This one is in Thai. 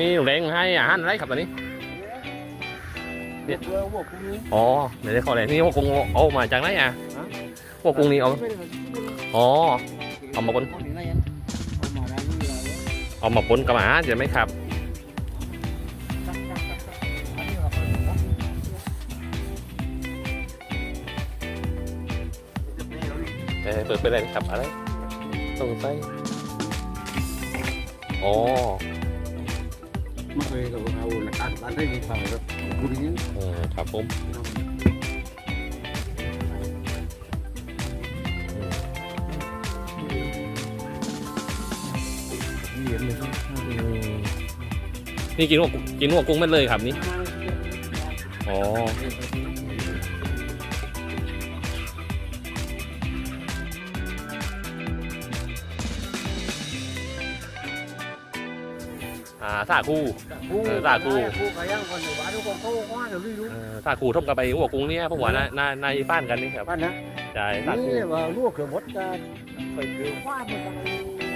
นี่แรงให้อาหารอะไรครับตอนนี้เด็ดเรือพวกนี้อ๋อเดี๋ยวได้ขอแรงนี่พวกกงเอามาจากไหนอะพวกกงนี้เอาอ๋อเอามาบนเอามาได้นี่เลยเอามาปนกับอาหารใช่ไหมครับเออเปิดไปเลยครับอะไรต้องใส่อ๋อ ไม่เคยเราเอาหลักการบ้านได้ดีกว่าครับคุณนี่เออครับผมอืมเหรียญเลยครับอืมนี่กินหัวกุ้งกินหัวกุ้งไม่เลยครับนี่ อ๋อ อ่าถ้าคู่ผู้เออตากูผู้ก็ยังคนอยู่บ้านทุกคนเขาว่าเดี๋ยวรู้เออถ้าคู่ทบกับไปหัวกุ้งเนี่ยผมว่าน่าน่าน่าบ้านกันนี่ครับบ้านนะใช่ถ้าคู่นี่ว่าลูกเกือบหมดจะไปเกือบว่ามันอะไรหัวมัน